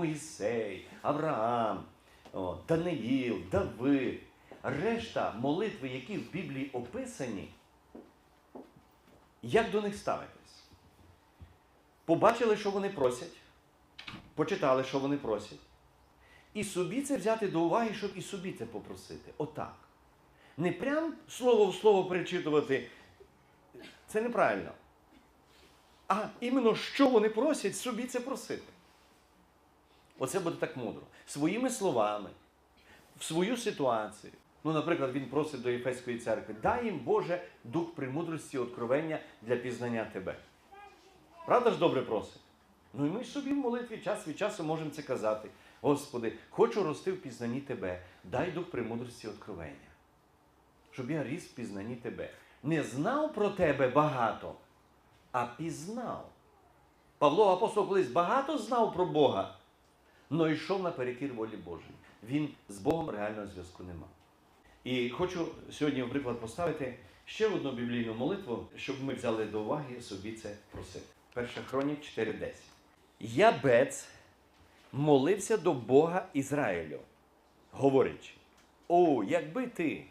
Моїсей, Авраам, о, Даниїл, Давид. Решта молитви, які в Біблії описані, як до них ставитись? Побачили, що вони просять, почитали, що вони просять. І собі це взяти до уваги, щоб і собі це попросити. Отак. Не прям слово в слово перечитувати. Це неправильно. А іменно що вони просять, собі це просити. Оце буде так мудро. Своїми словами, в свою ситуацію. Ну, наприклад, він просить до Єфеської церкви, дай їм, Боже, дух премудрості, откровення для пізнання Тебе. Правда ж добре просить? Ну і ми собі в молитві час від часу можемо це казати. Господи, хочу рости в пізнанні Тебе, дай дух премудрості откровення. Щоб я ріс в пізнанні Тебе. Не знав про Тебе багато, а пізнав. Павло апостол колись багато знав про Бога, але йшов наперекір волі Божої. Він з Богом реального зв'язку не мав. І хочу сьогодні, в приклад, поставити ще одну біблійну молитву, щоб ми взяли до уваги собі це просити. Перша хронік 4.10. Ябець молився до Бога Ізраїлю, говорячи: О, якби ти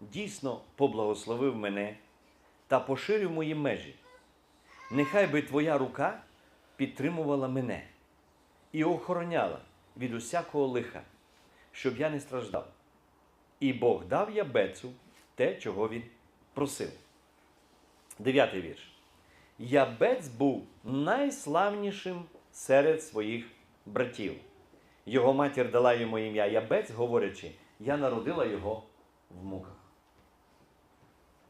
дійсно поблагословив мене та поширив мої межі, нехай би твоя рука підтримувала мене і охороняла від усякого лиха, щоб я не страждав. І Бог дав Ябецу те, чого він просив. Дев'ятий вірш. Ябець був найславнішим серед своїх братів. Його матір дала йому ім'я Ябець, говорячи, я народила його в муках.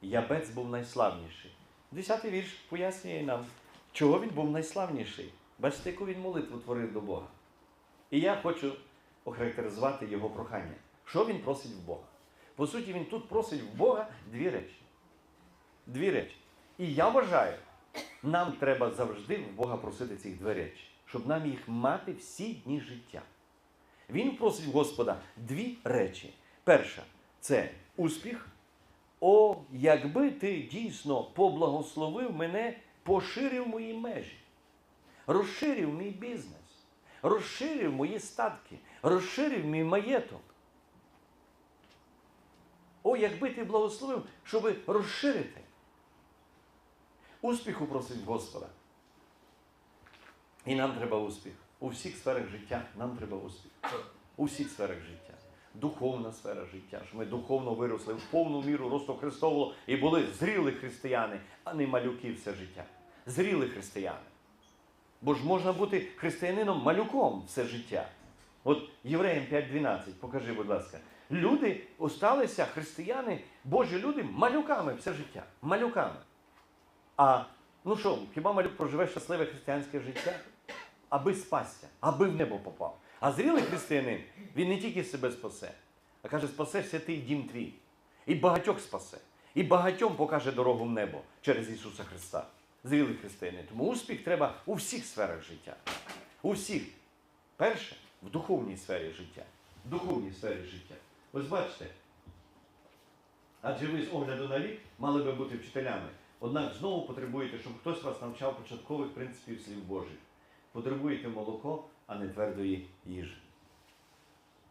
Ябець був найславніший. Десятий вірш пояснює нам, чого він був найславніший. Бачите, яку він молитву творив до Бога. І я хочу охарактеризувати його прохання. Що він просить в Бога? По суті, він тут просить в Бога дві речі. Дві речі. І я вважаю, нам треба завжди в Бога просити цих дві речі, щоб нам їх мати всі дні життя. Він просить в Господа дві речі. Перша це успіх. О, якби ти дійсно поблагословив мене, поширив мої межі, розширив мій бізнес, розширив мої статки, розширив мій маєток. О, якби ти благословив, щоб розширити. Успіху просить Господа. І нам треба успіх. У всіх сферах життя нам треба успіх. У всіх сферах життя. Духовна сфера життя, щоб ми духовно виросли в повну міру росту Христового і були зріли християни, а не малюки все життя. Зріли християни. Бо ж можна бути християнином малюком все життя. От Євреям 5.12, покажи, будь ласка. Люди осталися, християни, Божі люди, малюками все життя. Малюками. А ну що, хіба малюк проживе щасливе християнське життя? Аби спасся, аби в небо попав. А зрілий християнин, він не тільки себе спасе, а каже, спасешся ти дім твій. І багатьох спасе. І багатьом покаже дорогу в небо через Ісуса Христа. Зрілий християнин. Тому успіх треба у всіх сферах життя. У всіх. Перше, в духовній сфері життя. В духовній сфері життя. Ось бачите. Адже ви з огляду на вік мали би бути вчителями. Однак знову потребуєте, щоб хтось вас навчав початкових принципів слів Божих. Потребуєте молоко, а не твердої їжі.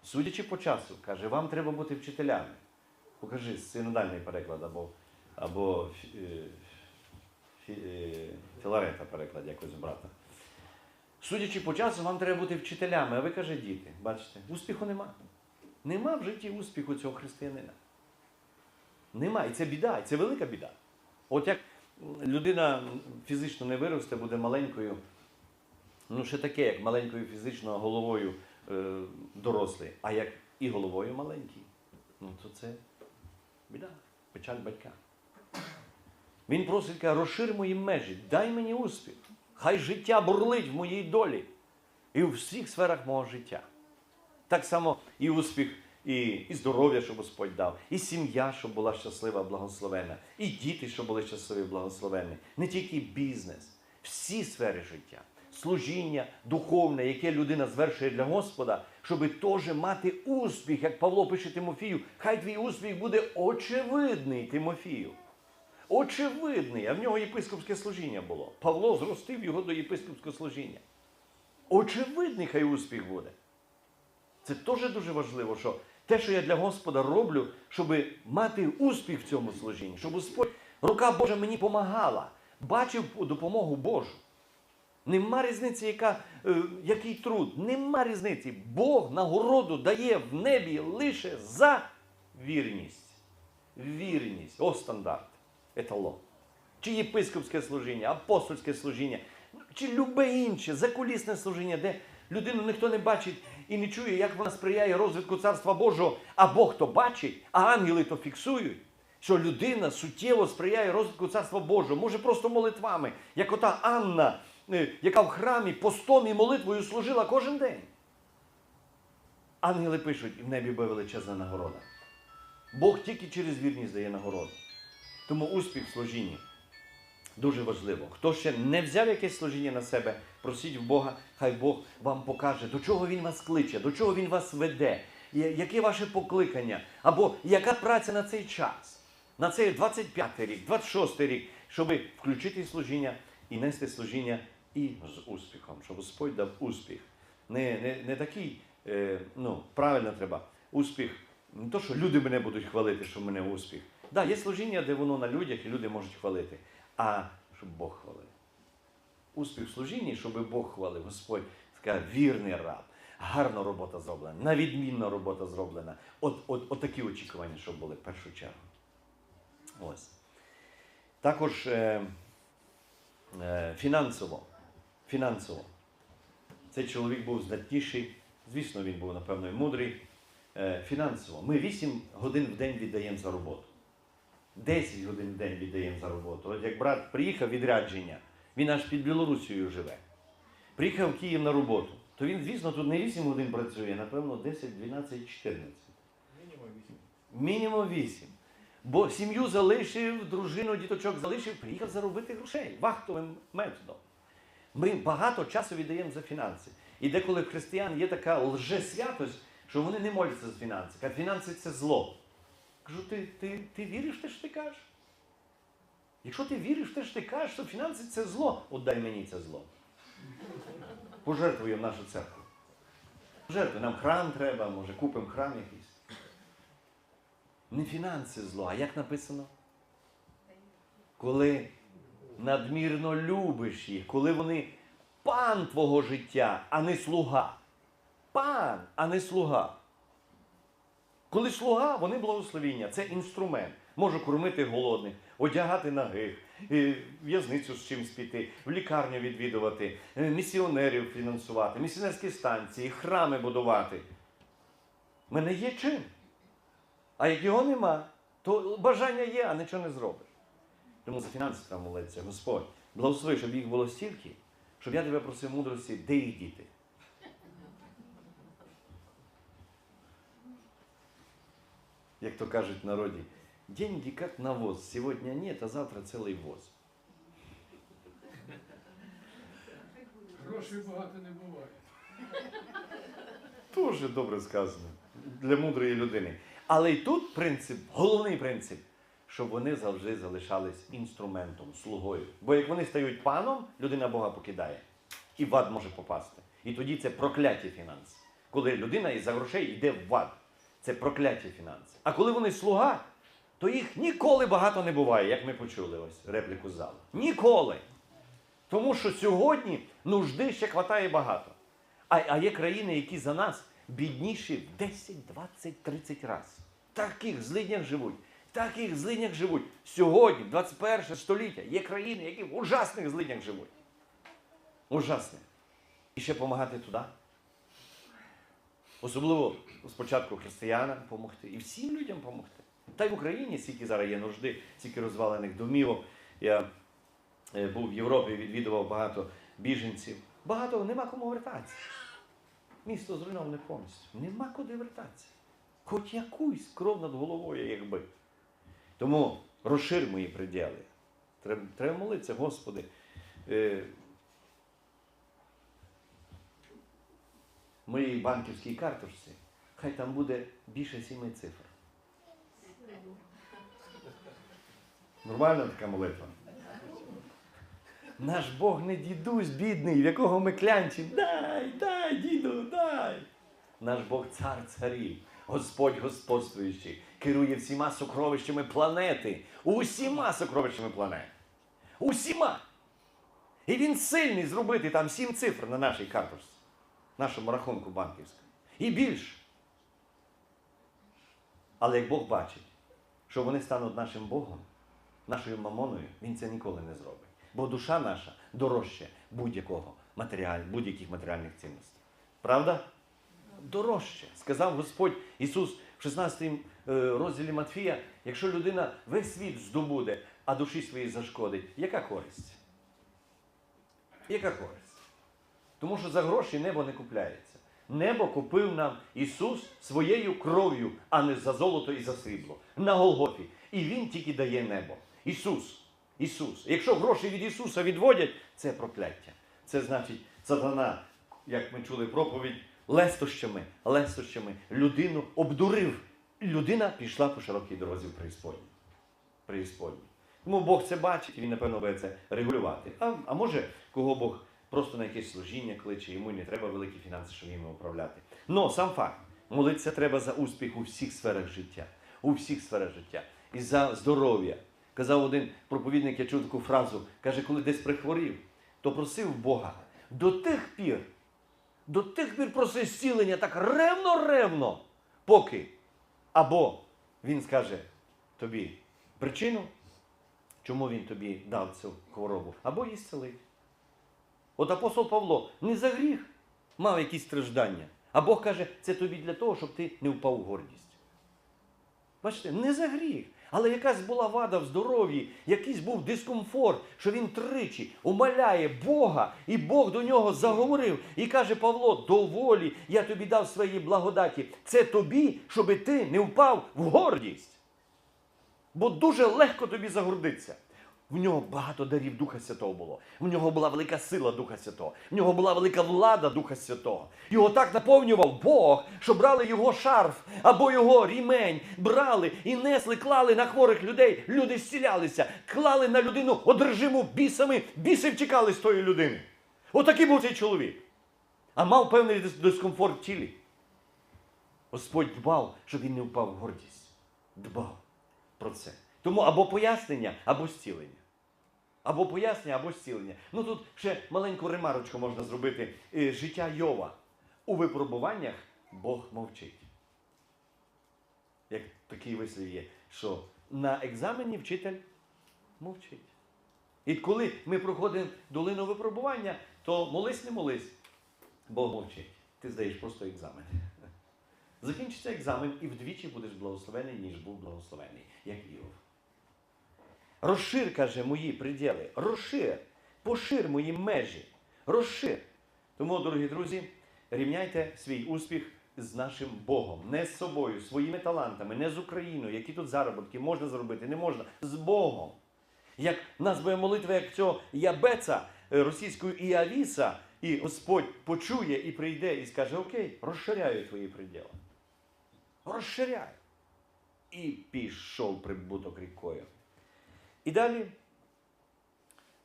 Судячи по часу, каже, вам треба бути вчителями. Покажи синодальний переклад або, або е, Філарета переклад якось брата. Судячи по часу, вам треба бути вчителями, а ви каже, діти, бачите, успіху нема. Нема в житті успіху цього християнина. Нема. І це біда, і це велика біда. От як людина фізично не виросте, буде маленькою, ну ще таке, як маленькою фізично головою е, дорослий, а як і головою маленький, ну то це біда, печаль батька. Він просить, каже, розшир мої межі, дай мені успіх. Хай життя бурлить в моїй долі і у всіх сферах мого життя. Так само і успіх, і, і здоров'я, щоб Господь дав, і сім'я, щоб була щаслива, благословена, і діти, щоб були щасливі, благословені. Не тільки бізнес, всі сфери життя, служіння духовне, яке людина звершує для Господа, щоб теж мати успіх, як Павло пише Тимофію, хай твій успіх буде очевидний Тимофію. Очевидний, а в нього єпископське служіння було. Павло зростив його до єпископського служіння. очевидний хай успіх буде. Це теж дуже важливо, що те, що я для Господа роблю, щоб мати успіх в цьому служінні, щоб рука Божа мені помагала, бачив допомогу Божу. Нема різниці, яка, е, який труд. Нема різниці. Бог нагороду дає в небі лише за вірність. Вірність. О, стандарт. Еталон. Чи єпископське служіння, апостольське служіння, чи любе інше, закулісне служіння, де людину ніхто не бачить і не чує, як вона сприяє розвитку Царства Божого, а Бог то бачить, а ангели то фіксують. Що людина суттєво сприяє розвитку Царства Божого, може просто молитвами, як ота Анна, е, яка в храмі постом і молитвою служила кожен день. Ангели пишуть, і в небі буде величезна нагорода. Бог тільки через вірність дає нагороду. Тому успіх в служінні дуже важливо. Хто ще не взяв якесь служіння на себе, просіть в Бога, хай Бог вам покаже, до чого Він вас кличе, до чого Він вас веде, яке ваше покликання, або яка праця на цей час, на цей 25 рік, 26 рік, щоб включити служіння і нести служіння і з успіхом, щоб Господь дав успіх. Не, не, не такий, е, ну, правильно треба. Успіх, не то, що люди мене будуть хвалити, що в мене успіх. Да, є служіння, де воно на людях і люди можуть хвалити. А щоб Бог хвалив. Успіх в служінні, щоб Бог хвалив. Господь сказав, вірний раб, гарна робота зроблена, навідмінна робота зроблена. От, от, от такі очікування, щоб були в першу чергу. Ось. Також е, е, фінансово. Фінансово. Цей чоловік був знатніший, звісно, він був, напевно, і мудрий. Е, фінансово. Ми 8 годин в день віддаємо за роботу. 10 годин в день віддаємо за роботу. От як брат приїхав відрядження, він аж під Білорусією живе. Приїхав в Київ на роботу, то він, звісно, тут не 8 годин працює, напевно, 10, 12, 14. Мінімум 8. Мінімум 8. Бо сім'ю залишив, дружину, діточок залишив, приїхав заробити грошей вахтовим методом. Ми багато часу віддаємо за фінанси. І деколи в християн є така лжесвятость, що вони не моляться за фінанси. Кажуть, фінанси це зло. Кажу, ти, ти, ти віриш те, що ти кажеш? Якщо ти віриш те, що ти кажеш, що фінанси це зло, отдай мені це зло. Пожертвуємо нашу церкву. Пожертвуй, нам храм треба, може купимо храм якийсь. Не фінанси зло, а як написано? Коли надмірно любиш їх, коли вони пан твого життя, а не слуга. Пан, а не слуга. Коли слуга, вони благословіння, це інструмент. Можу кормити голодних, одягати нагих, е, в'язницю з чимсь піти, в лікарню відвідувати, е, місіонерів фінансувати, місіонерські станції, храми будувати. Мене є чим. А як його нема, то бажання є, а нічого не зробиш. Тому за фінанси треба молитися, Господь, благослови, щоб їх було стільки, щоб я тебе просив мудрості, де їх діти. Як то кажуть в народі, деньги как навоз. Сегодня нет, а завтра целый воз. Грошей багато не буває. Дуже добре сказано для мудрої людини. Але й тут принцип, головний принцип, щоб вони завжди залишались інструментом, слугою. Бо як вони стають паном, людина Бога покидає. І в ад може попасти. І тоді це прокляті фінанси. Коли людина із-за грошей йде в ад. Це прокляті фінанси. А коли вони слуга, то їх ніколи багато не буває, як ми почули ось репліку з залу. Ніколи. Тому що сьогодні нужди ще хватає багато. А, а є країни, які за нас бідніші в 10, 20, 30 разів. Таких злиднях живуть. Таких злиднях живуть. Сьогодні, 21 століття, є країни, які в ужасних злиднях живуть. Ужасних. І ще допомагати туди. Особливо спочатку християнам допомогти і всім людям допомогти. Та й в Україні стільки зараз є нужди, стільки розвалених домівок. Я е, був в Європі, відвідував багато біженців. Багато нема кому вертатися. Місто зруйноване повністю. Нема куди вертатися. Хоч якусь кров над головою, якби. Тому розшир мої приділи. Треба, треба молитися, Господи. Е, в моїй банківській карточці, хай там буде більше сіми цифр. Нормальна така молитва? Наш Бог не дідусь бідний, в якого ми клянчимо. Дай, дай, діду, дай. Наш Бог цар царів, Господь господствуючий, керує всіма сокровищами планети, усіма сокровищами планети. Усіма. І він сильний зробити там сім цифр на нашій карточці, нашому рахунку банківському. І більше. Але як Бог бачить, що вони стануть нашим Богом, нашою мамоною, він це ніколи не зробить. Бо душа наша дорожче будь-якого матеріаль, будь-яких матеріальних цінностей. Правда? Дорожче. Сказав Господь Ісус в 16 е, розділі Матфія, якщо людина весь світ здобуде, а душі своїй зашкодить, яка користь? Яка користь? Тому що за гроші небо не купляється. Небо купив нам Ісус своєю кров'ю, а не за золото і за срібло. На Голгофі. І Він тільки дає небо. Ісус. Ісус. Якщо гроші від Ісуса відводять, це прокляття. Це значить, сатана, як ми чули проповідь, лестощами, лестощами людину обдурив. Людина пішла по широкій дорозі в преісподню. Преісподню. Тому Бог це бачить, і він, напевно, буде це регулювати. А, а може, кого Бог просто на якесь служіння кличе, йому не треба великі фінанси, щоб їм управляти. Но сам факт, молитися треба за успіх у всіх сферах життя. У всіх сферах життя. І за здоров'я. Казав один проповідник, я чув таку фразу, каже, коли десь прихворів, то просив Бога до тих пір, до тих пір проси зцілення так ревно-ревно, поки або він скаже тобі причину, чому він тобі дав цю хворобу, або її зцілить. От апостол Павло не за гріх мав якісь страждання, а Бог каже, це тобі для того, щоб ти не впав у гордість. Бачите, не за гріх. Але якась була вада в здоров'ї, якийсь був дискомфорт, що він тричі умоляє Бога, і Бог до нього заговорив і каже: Павло, доволі я тобі дав свої благодаті. Це тобі, щоби ти не впав в гордість. Бо дуже легко тобі загордитися. В нього багато дарів Духа Святого було. В нього була велика сила Духа Святого. В нього була велика влада Духа Святого. Його так наповнював Бог, що брали його шарф або його рімень, брали і несли, клали на хворих людей. Люди зцілялися, клали на людину одержиму бісами, біси втікали з тої людини. Отакий був цей чоловік. А мав певний дискомфорт в тілі. Господь дбав, щоб він не впав в гордість. Дбав про це. Тому або пояснення, або зцілення. Або пояснення, або зцілення. Ну тут ще маленьку ремарочку можна зробити. Е, Життя Йова. У випробуваннях Бог мовчить. Як такий вислів є, що на екзамені вчитель мовчить. І коли ми проходимо долину випробування, то молись, не молись, Бог мовчить. Ти здаєш просто екзамен. Закінчиться екзамен і вдвічі будеш благословений, ніж був благословений, як Іов. Розшир, каже, мої приділи. Розшир. Пошир мої межі. Розшир. Тому, дорогі друзі, рівняйте свій успіх з нашим Богом, не з собою, своїми талантами, не з Україною, які тут заробітки можна зробити, не можна. З Богом. Як нас буде молитва, як цього Ябеца е, російською Іавіса, і Господь почує і прийде і скаже: Окей, розширяю твої приділи. Розширяю. І пішов прибуток рікою. І далі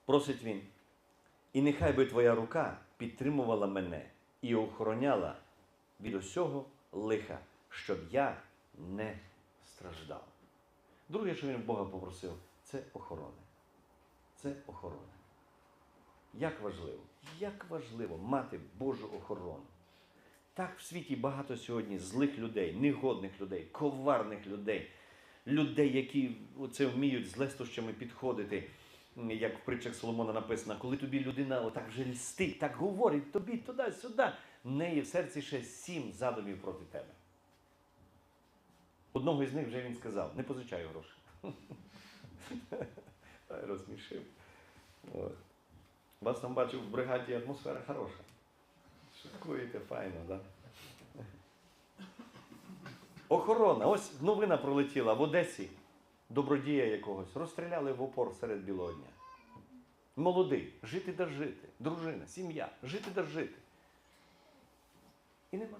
просить він. І нехай би твоя рука підтримувала мене і охороняла від усього лиха, щоб я не страждав. Друге, що він Бога попросив, це охорона. Це охорона. Як важливо, як важливо мати Божу охорону. Так в світі багато сьогодні злих людей, негодних людей, коварних людей, людей, які це вміють з лестощами підходити, як в притчах Соломона написано, коли тобі людина отак вже льстить, так говорить тобі туди-сюди, в неї в серці ще сім задумів проти тебе. Одного із них вже він сказав: не позичаю Розсмішив. От. Вас там бачив в бригаді атмосфера хороша. Шуткуєте файно, так? Да? Охорона. Ось новина пролетіла в Одесі. Добродія якогось. Розстріляли в опор серед білого дня. Молодий, жити да жити. Дружина, сім'я, жити да жити. І нема.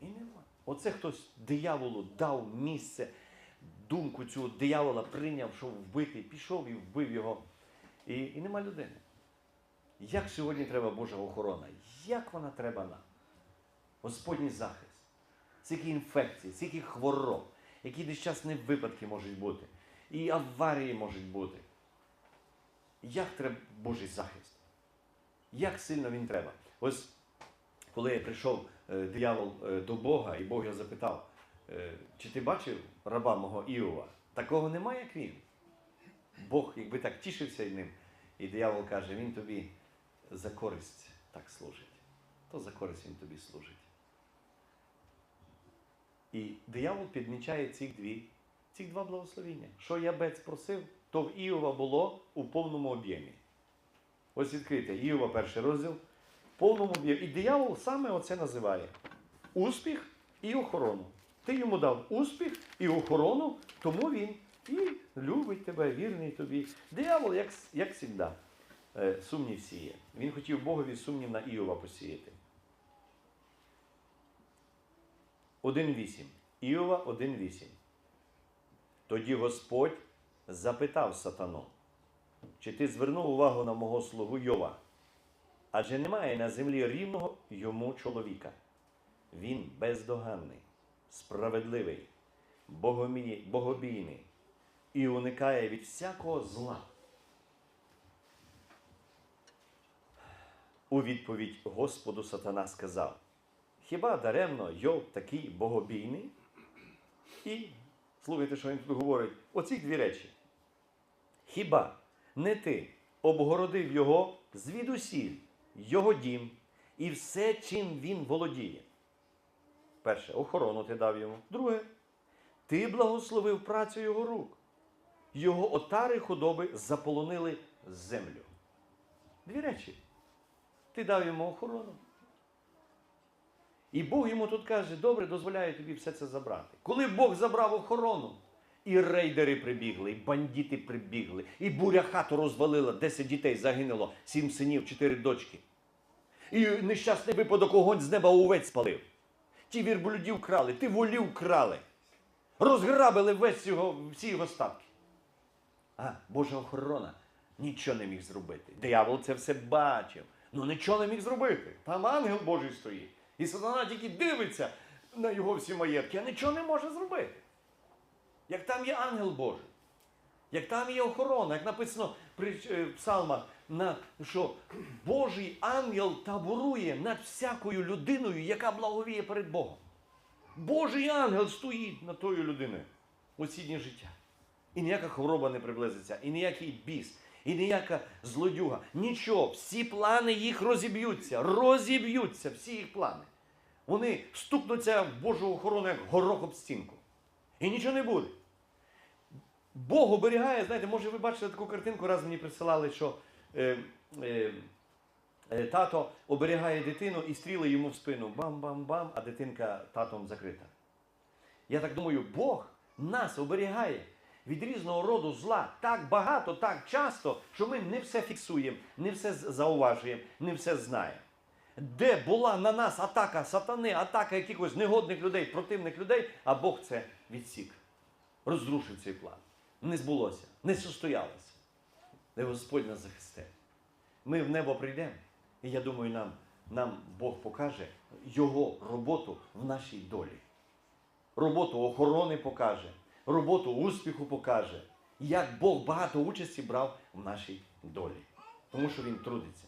І нема. Оце хтось дияволу дав місце, думку цього диявола прийняв, що вбити, пішов і вбив його. І, і нема людини. Як сьогодні треба Божа охорона? Як вона треба нам? Господній захист. Скільки інфекцій, скільки хвороб, які нещасні випадки можуть бути, і аварії можуть бути. Як треба Божий захист? Як сильно він треба? Ось коли я прийшов е, диявол е, до Бога, і Бог його запитав, е, чи ти бачив раба мого Іова? Такого немає, як він. Бог, якби так тішився ним, і диявол каже, він тобі за користь так служить. То за користь він тобі служить. І диявол підмічає ці дві, ці два благословіння. Що Ябець просив, то в Іова було у повному об'ємі. Ось відкрите, Іова перший розділ, в повному об'ємі. І диявол саме оце називає успіх і охорону. Ти йому дав успіх і охорону, тому він і любить тебе, вірний тобі. Диявол, як, як завжди, е, сумнів сіє. Він хотів Богові сумнів на Іова посіяти. 1.8. Іова 1.8. Тоді Господь запитав сатану, чи ти звернув увагу на мого слугу Йова? Адже немає на землі рівного йому чоловіка. Він бездоганний, справедливий, богомі- богобійний і уникає від всякого зла. У відповідь Господу сатана сказав: Хіба даремно Йов такий богобійний? І слухайте, що він тут говорить: оці дві речі. Хіба не ти обгородив його звідусіль, його дім і все, чим він володіє? Перше, охорону ти дав йому. Друге, ти благословив працю його рук. Його отари худоби заполонили землю. Дві речі. Ти дав йому охорону. І Бог йому тут каже, добре, дозволяю тобі все це забрати. Коли Бог забрав охорону, і рейдери прибігли, і бандити прибігли, і буря хату розвалила, 10 дітей загинуло, 7 синів, 4 дочки. І нещасний випадок огонь з неба увесь спалив. Ті вірблюдів крали, ті волів крали. Розграбили весь його, всі його статки. А Божа охорона нічого не міг зробити. Диявол це все бачив. Ну нічого не міг зробити. Там ангел Божий стоїть. І сатана тільки дивиться на його всі маєтки, а нічого не може зробити. Як там є ангел Божий, як там є охорона, як написано при е, псалмах, що Божий ангел таборує над всякою людиною, яка благовіє перед Богом. Божий ангел стоїть над тою людиною у дні життя. І ніяка хвороба не приблизиться, і ніякий біс, і ніяка злодюга. Нічого, всі плани їх розіб'ються, розіб'ються, всі їх плани. Вони стукнуться в Божу охорону як горох об стінку. І нічого не буде. Бог оберігає, знаєте, може ви бачили таку картинку, раз мені присилали, що е, е, е, тато оберігає дитину і стріли йому в спину. Бам-бам-бам, а дитинка татом закрита. Я так думаю, Бог нас оберігає від різного роду зла так багато, так часто, що ми не все фіксуємо, не все зауважуємо, не все знаємо. Де була на нас атака сатани, атака якихось негодних людей, противних людей, а Бог це відсік. Розрушив цей план. Не збулося, не состоялося. Де Господь нас захисте. Ми в небо прийдемо, і я думаю, нам, нам Бог покаже Його роботу в нашій долі роботу охорони покаже, роботу успіху покаже, як Бог багато участі брав в нашій долі. Тому що він трудиться.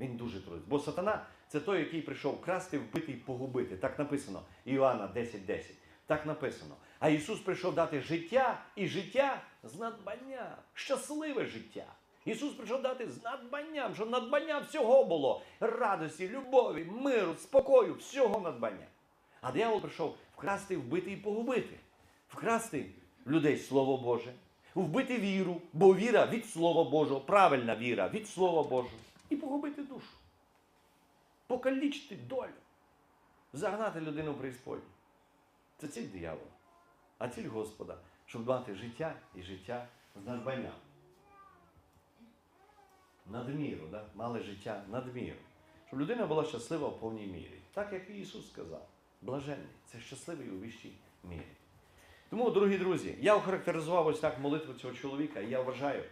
Він дуже трудиться. Бо сатана це той, який прийшов красти, вбити і погубити. Так написано. Іоанна 10.10. Так написано. А Ісус прийшов дати життя і життя з надбанням. Щасливе життя. Ісус прийшов дати з надбанням, щоб надбання всього було. Радості, любові, миру, спокою, всього надбання. А диявол прийшов вкрасти, вбити і погубити. Вкрасти в людей Слово Боже, вбити віру, бо віра від Слова Божого, правильна віра від Слова Божого. І погубити душу. Покалічити долю. Загнати людину в преісподню. Це ціль диявола. А ціль Господа, щоб дати життя і життя з надбанням. Надміру, да? мали життя надміру. Щоб людина була щаслива в повній мірі. Так як і Ісус сказав. Блаженний це щасливий у вищій мірі. Тому, дорогі друзі, я охарактеризував ось так молитву цього чоловіка, і я вважаю,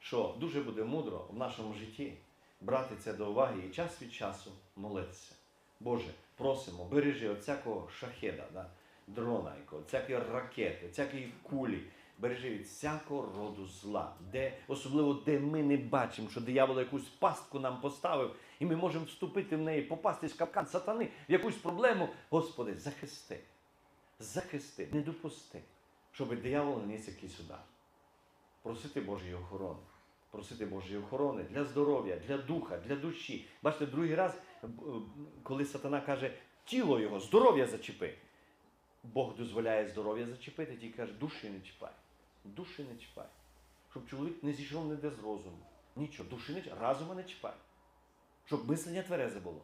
що дуже буде мудро в нашому житті брати це до уваги і час від часу молитися. Боже, просимо, бережи от всякого шахеда, да? дрона, всякої ракети, всякої кулі. Бережи від всякого роду зла, де, особливо де ми не бачимо, що диявол якусь пастку нам поставив, і ми можемо вступити в неї, попастись в капкан сатани, в якусь проблему. Господи, захисти, захисти, не допусти, щоб диявол наніс якийсь удар. Просити Божої охорони. Просити Божої охорони для здоров'я, для духа, для душі. Бачите, другий раз, б- коли сатана каже, тіло його, здоров'я зачепи. Бог дозволяє здоров'я зачепити, тільки каже, душі не чіпай. Душі не чіпай. Щоб чоловік не зійшов ніде з розуму. Нічого, душі не чіпай, разума не чіпай. Щоб мислення тверезе було.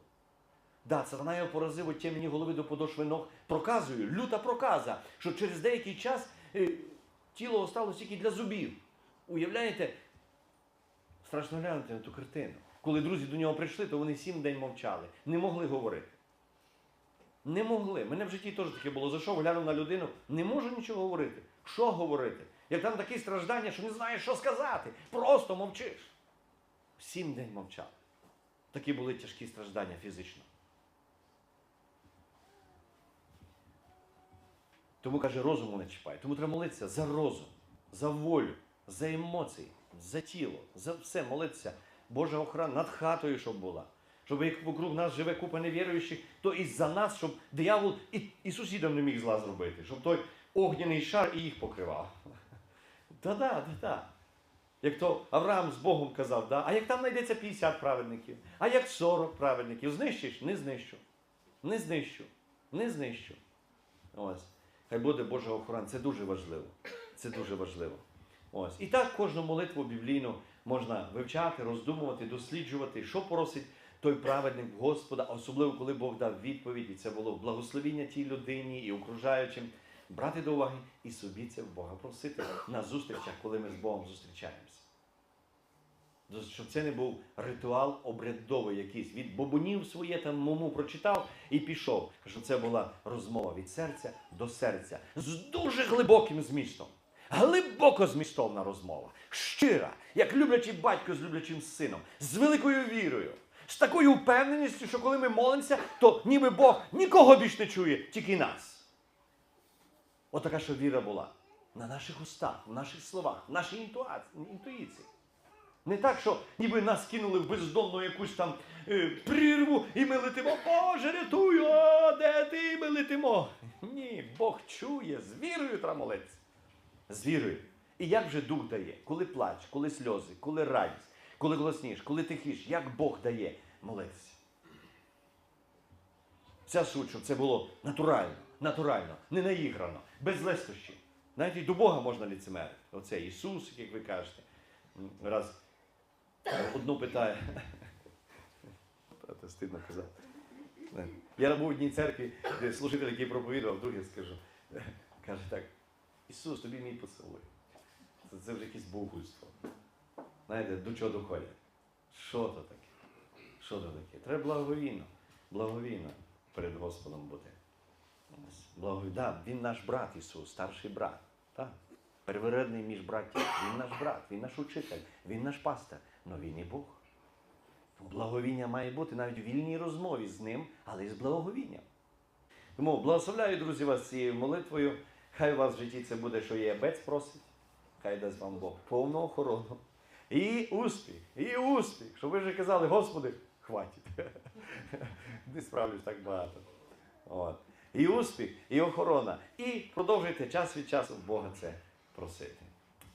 Да, сатана його поразив от мені голови до подошви ног проказою, люта проказа, що через деякий час е, тіло осталось тільки для зубів. Уявляєте? Страшно глянути на ту картину. Коли друзі до нього прийшли, то вони сім день мовчали, не могли говорити. Не могли. Мене в житті теж таке було. Зайшов, глянув на людину, не можу нічого говорити. Що говорити? Як там такі страждання, що не знаєш, що сказати. Просто мовчиш. Сім день мовчав. Такі були тяжкі страждання фізично. Тому каже, розуму не чіпай. Тому треба молитися за розум, за волю, за емоції, за тіло, за все молитися. Божа охрана над хатою, щоб була. Щоб як вокруг нас живе купа невіруючих, то і за нас, щоб диявол і, і сусідам не міг зла зробити, щоб той огняний шар і їх покривав. Та-да, та-да. Як то Авраам з Богом казав, да? а як там знайдеться 50 праведників, а як 40 праведників, знищиш? Не знищу. Не знищу. Не знищу. Ось. Хай буде Божа охорона. Це дуже важливо. Це дуже важливо. Ось. І так кожну молитву біблійну можна вивчати, роздумувати, досліджувати, що просить той праведник Господа, особливо коли Бог дав відповідь, і це було благословіння тій людині і окружаючим. Брати до уваги і собі це в Бога просити на зустрічах, коли ми з Богом зустрічаємося. Щоб це не був ритуал обрядовий якийсь. Від бобунів своє там муму прочитав і пішов. Щоб це була розмова від серця до серця з дуже глибоким змістом. Глибоко змістовна розмова. Щира, як люблячий батько з люблячим сином, з великою вірою, з такою впевненістю, що коли ми молимося, то ніби Бог нікого більш не чує, тільки нас. Отака, що віра була на наших устах, в наших словах, в нашій інтуїції. Не так, що ніби нас кинули в бездонну якусь там е, прірву, і ми летимо, Боже, рятуй, о, де ти ми летимо? Ні, Бог чує, з вірою молитися. З вірою. І як же дух дає? Коли плач, коли сльози, коли радість, коли голосніш, коли тихіш, як Бог дає молитися. Вся суть, щоб це було натурально, натурально, не наіграно, без лестощів. Навіть і до Бога можна ліцемерити. Оце Ісус, як ви кажете. Раз одну питає. Та, стидно казати. Я був в одній церкві, де служитель, який проповідував, друге скажу. Каже так: Ісус, тобі мій поцілуй. Це, це вже якесь богульство. Знаєте, до чого доходять? Що то таке? Що то таке? Треба благовійно, благовійно перед Господом бути. Благовій... Да, він наш брат Ісус, старший брат. Так. Первородний між братів. Він наш брат, він наш учитель, він наш пастор, але він і Бог. Благовіння має бути навіть у вільній розмові з ним, але й з благовінням. Тому благословляю, друзі, вас цією молитвою. Хай у вас в житті це буде, що є бець просить. Хай дасть вам Бог повну охорону. І успіх, і успіх. Щоб ви вже казали, Господи, хватить. Не справлюсь так багато. От. І успіх, і охорона. І продовжуйте час від часу Бога це просити.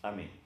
Амінь.